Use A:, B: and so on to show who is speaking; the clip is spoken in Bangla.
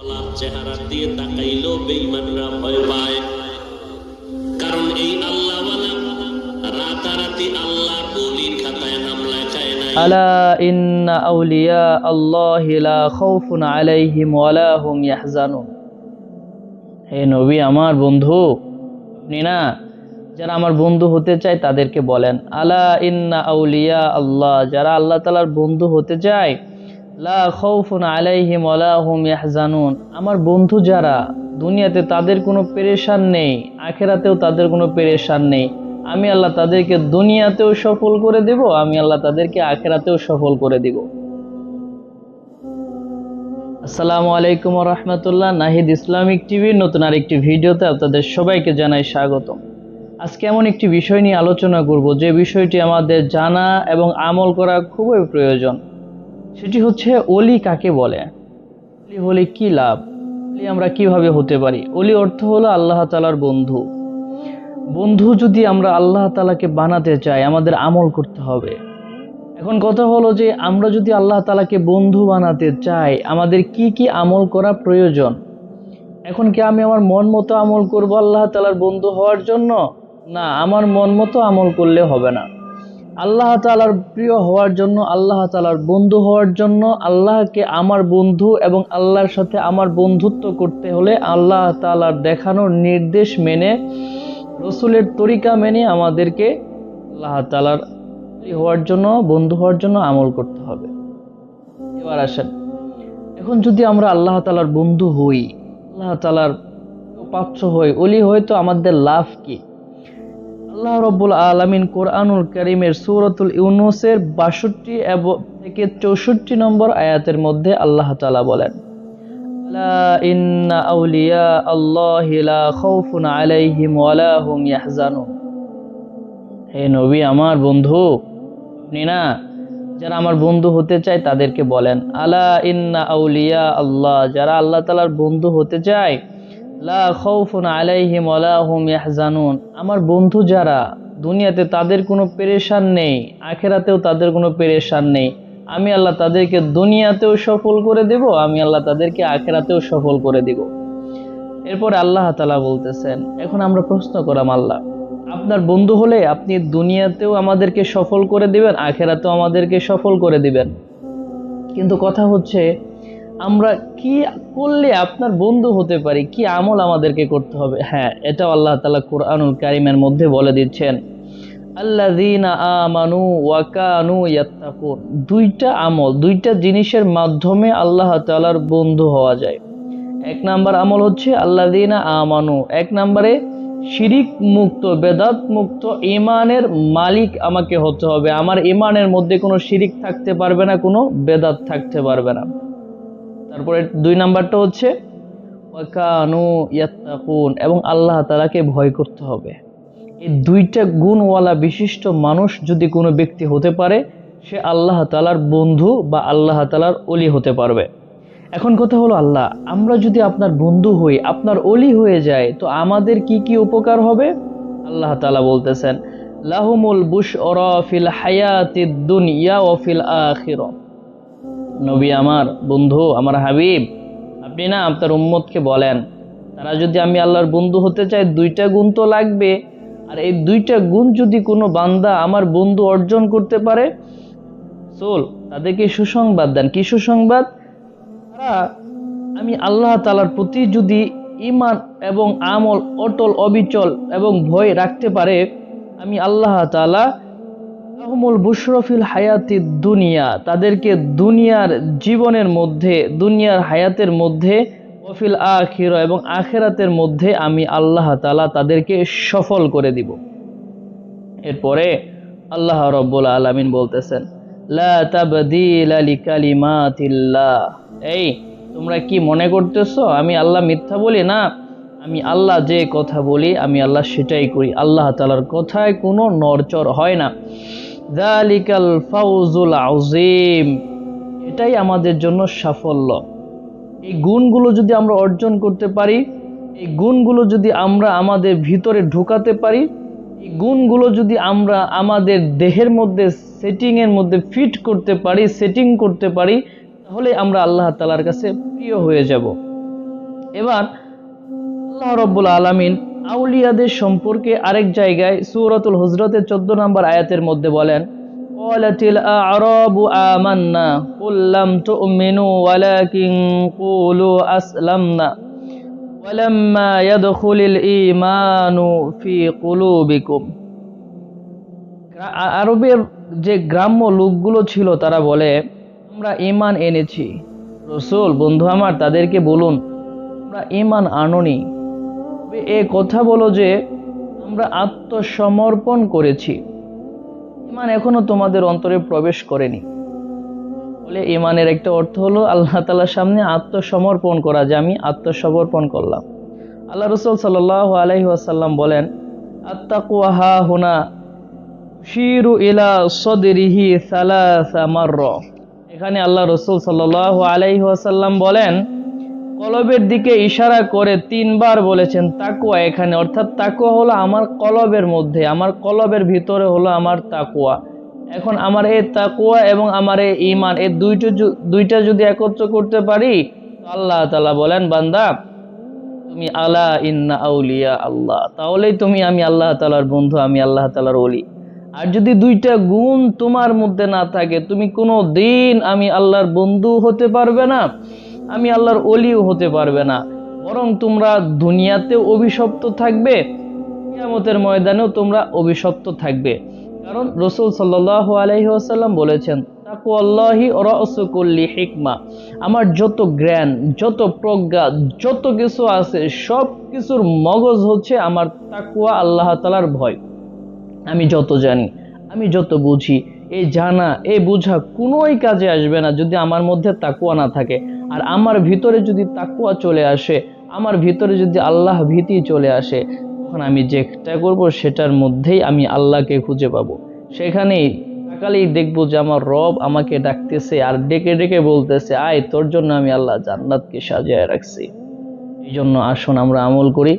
A: বলার চেহারার দিয়ে তাকাইলেও বেইমানরা ভয় পায়। কারণ এই রাতারাতি বলির খাতায় নাম লেখায়
B: আলা ইন্না আউলিয়া লা খাউফুন আলাইহিম ওয়ালা হুম ইয়াহজানুন। হে নবী, আমার বন্ধু, আপনি না, যারা আমার বন্ধু হতে চায় তাদেরকে বলেন, আলা ইন্না আউলিয়া আল্লাহ, যারা আল্লাহ তালার বন্ধু হতে চায় আমার বন্ধু যারা, দুনিয়াতে তাদের কোনো পেরেশান নেই, আখেরাতেও তাদের কোনো পেরেশান নেই। আমি আল্লাহ তাদেরকে দুনিয়াতেও সফল করে দেব, আমি আল্লাহ তাদেরকে আখেরাতেও সফল করে দিব। আসসালামু আলাইকুম রহমতুল্লাহ, নাহিদ ইসলামিক টিভির নতুন আরেকটি ভিডিওতে আপনাদের সবাইকে জানাই স্বাগতম। আজকে এমন একটি বিষয় নিয়ে আলোচনা করব, যে বিষয়টি আমাদের জানা এবং আমল করা খুবই প্রয়োজন। সেটি হচ্ছে অলি কাকে বলে? অলি হলে কি লাভ? অলি আমরা কীভাবে হতে পারি? অলি অর্থ হলো আল্লাহ তালার বন্ধু। বন্ধু যদি আমরা আল্লাহ তালাকে বানাতে চাই, আমাদের আমল করতে হবে। এখন কথা হলো যে, আমরা যদি আল্লাহ তালাকে বন্ধু বানাতে চাই, আমাদের কি কি আমল করা প্রয়োজন? এখন কি আমি আমার মন মতো আমল করব আল্লাহ তালার বন্ধু হওয়ার জন্য? না, আমার মন মতো আমল করলে হবে না। আল্লাহ তালার প্রিয় হওয়ার জন্য, আল্লাহ তালার বন্ধু হওয়ার জন্য, আল্লাহকে আমার বন্ধু এবং আল্লাহর সাথে আমার বন্ধুত্ব করতে হলে আল্লাহ তালার দেখানোর নির্দেশ মেনে, রসুলের তরিকা মেনে আমাদেরকে আল্লাহ তালার হওয়ার জন্য, বন্ধু হওয়ার জন্য আমল করতে হবে। এবার আসেন। এখন যদি আমরা আল্লাহ তালার বন্ধু হই, আল্লাহ তালার পাত্র হই, অলি হয়তো আমাদের লাভ কি? আল্লাহ রব্বুল আলমিন কোরআনুল করিমের সুরতুল ইউনুসের বাষট্টি থেকে চৌষট্টি নম্বর আয়াতের মধ্যে আল্লাহ তালা বলেন হে নবী, আমার বন্ধু, আপনি যারা আমার বন্ধু হতে চায় তাদেরকে বলেন, আলা ইন্না আউলিয়া আল্লাহ, যারা আল্লাহ তালার বন্ধু হতে চায় লা ইয়াহজানুন। আমার বন্ধু যারা, দুনিয়াতে তাদের কোনো পেরেশান নেই, আখেরাতেও তাদের কোনো পেরেশান নেই। আমি আল্লাহ তাদেরকে দুনিয়াতেও সফল করে দেব, আমি আল্লাহ তাদেরকে আখেরাতেও সফল করে দিব। এরপর আল্লাহ তালা বলতেছেন, এখন আমরা প্রশ্ন করাম আল্লাহ, আপনার বন্ধু হলে আপনি দুনিয়াতেও আমাদেরকে সফল করে দিবেন, আখেরাতেও আমাদেরকে সফল করে দিবেন। কিন্তু কথা হচ্ছে আমরা কি করলে আপনার বন্ধু হতে পারি? কি আমল আমাদেরকে করতে হবে? হ্যাঁ এটাও আল্লাহ তালা কোরআনুল কারিমের মধ্যে বলে দিচ্ছেন, আল্লাযীনা আমানু ওয়া কানু ইয়াত্তাকুন। দুইটা আমল, দুইটা জিনিসের মাধ্যমে আল্লাহ তাআলার বন্ধু হওয়া যায়। এক নাম্বার আমল হচ্ছে, আল্লাযীনা আমানু। এক নম্বরে, শিরিক মুক্ত, বেদাত মুক্ত ইমানের মালিক আমাকে হতে হবে। আমার ইমানের মধ্যে কোনো শিরিক থাকতে পারবে না, কোনো বেদাত থাকতে পারবে না। তারপরে দুই নাম্বারটা হচ্ছে এবং আল্লাহ তাআলাকে ভয় করতে হবে। এই দুইটা গুণওয়ালা বিশিষ্ট মানুষ যদি কোনো ব্যক্তি হতে পারে, সে আল্লাহ তালার বন্ধু বা আল্লাহ তালার অলি হতে পারবে। এখন কথা হলো আল্লাহ, আমরা যদি আপনার বন্ধু হই, আপনার অলি হয়ে যায়, তো আমাদের কি কি উপকার হবে? আল্লাহ তালা বলতেছেন, লাহুমুল বুশ ফিল হায়াতি দুনিয়া ও ফিল আখির। নবী আমার বন্ধু, আমার হাবিব। আপনি না আপনার উম্মতকে বলেন, তারা যদি আমি আল্লাহর বন্ধু হতে চাই, দুইটা গুণ তো লাগবে। আর এই দুইটা গুণ যদি কোনো বান্দা আমার বন্ধু অর্জন করতে পারে সোল তাদেরকে সুসংবাদ দেন। কি সুসংবাদ? তারা, আমি আল্লাহ তালার প্রতি যদি ইমান এবং আমল অটল, অবিচল এবং ভয় রাখতে পারে, আমি আল্লাহ তালা বুশরফিল হায়াতি দুনিয়া, তাদেরকে দুনিয়ার জীবনের মধ্যে, দুনিয়ার হায়াতের মধ্যে ওফিল আখির, এবং আখেরাতের মধ্যে আমি আল্লাহ তালা তাদেরকে সফল করে দিব। এরপরে আল্লাহ রব্বুল আলমিন বলতেছেন এই, তোমরা কি মনে করতেছো, আমি আল্লাহ মিথ্যা বলি? না, আমি আল্লাহ যে কথা বলি, আমি আল্লাহ সেটাই করি। আল্লাহ তালার কথায় কোনো নড়চড় হয় না। জালিকাল ফাউজুল আউজিম এটাই আমাদের জন্য সাফল্য। এই গুণগুলো যদি আমরা অর্জন করতে পারি, এই গুণগুলো যদি আমরা আমাদের ভিতরে ঢোকাতে পারি, এই গুণগুলো যদি আমরা আমাদের দেহের মধ্যে সেটিংয়ের মধ্যে ফিট করতে পারি, সেটিং করতে পারি, তাহলে আমরা আল্লাহ তালার কাছে প্রিয় হয়ে যাব। এবার আল্লাহ রব্বুল আলমিন আউলিয়াদের সম্পর্কে আরেক জায়গায় সুরতুল হুজরতের চোদ্দ নম্বর আয়াতের মধ্যে বলেন قالت الأعراب آمنا قل لم تؤمنوا ولكن قولوا أسلمنا ولما يدخل الإيمان في قلوبكم আ- আরবের যে গ্রাম্য লোকগুলো ছিল তারা বলে আমরা ইমান এনেছি রসুল বন্ধু আমার তাদেরকে বলুন আমরা ইমান আননি তবে এ কথা বলো যে, আমরা আত্মসমর্পণ করেছি। ইমান এখনও তোমাদের অন্তরে প্রবেশ করেনি। বলে ইমানের একটা অর্থ হলো আল্লাহ তালার সামনে আত্মসমর্পণ করা যে আমি আত্মসমর্পণ করলাম। আল্লাহ রসুল সাল্লাহ আলহি আসাল্লাম বলেন আত্মাকুয়া হা হুনা শিরু ইলা সদরিহি সালাসা মাররা। এখানে আল্লাহ রসুল সাল্লাহ আলাইহি ওয়াসাল্লাম বলেন কলবের দিকে ইশারা করে তিনবার বলেছেন, তাকুয়া এখানে। অর্থাৎ তাকুয়া হলো আমার কলবের মধ্যে, আমার কলবের ভিতরে হলো আমার তাকুয়া। এখন আমার এই তাকুয়া এবং আমার এই ইমান এই দুইটা দুইটা যদি একত্র করতে পারি আল্লাহ তাআলা বলেন, বান্দা, তুমি আলা ইন্না আউলিয়া আল্লাহ। তাহলেই তুমি আমি আল্লাহ তালার বন্ধু, আমি আল্লাহ তালার অলি আর যদি দুইটা গুণ তোমার মধ্যে না থাকে, তুমি কোনো দিন আমি আল্লাহর বন্ধু হতে পারবে না। আমি আল্লাহর অলিও হতে পারবে না। বরং তোমরা দুনিয়াতেও অভিশপ্ত থাকবে, কিয়ামতের ময়দানেও তোমরা অভিশপ্ত থাকবে। কারণ রসুল সাল্লাহ আলহি আসাল্লাম বলেছেন তাকু আল্লাহি রসকুল্লি হিকমা। আমার যত জ্ঞান, যত প্রজ্ঞা, যত কিছু আছে, সব কিছুর মগজ হচ্ছে আমার তাকুয়া আল্লাহ তালার ভয়। আমি যত জানি, আমি যত বুঝি এই জানা এই বোঝা কোনোই কাজে আসবে না যদি আমার মধ্যে তাকুয়া না থাকে। আর আমার ভিতরে যদি তাকুয়া চলে আসে, আমার ভিতরে যদি আল্লাহ ভীতি চলে আসে, তখন আমি যেটা করব, সেটার মধ্যেই আমি আল্লাহকে খুঁজে পাবো। সেখানেই তাকালেই দেখব যে আমার রব আমাকে ডাকতেছে আর ডেকে ডেকে বলতেছে, আয়, তোর জন্য আমি আল্লাহ জান্নাতকে সাজিয়ে রাখছি। এই জন্য আসুন, আমরা আমল করি।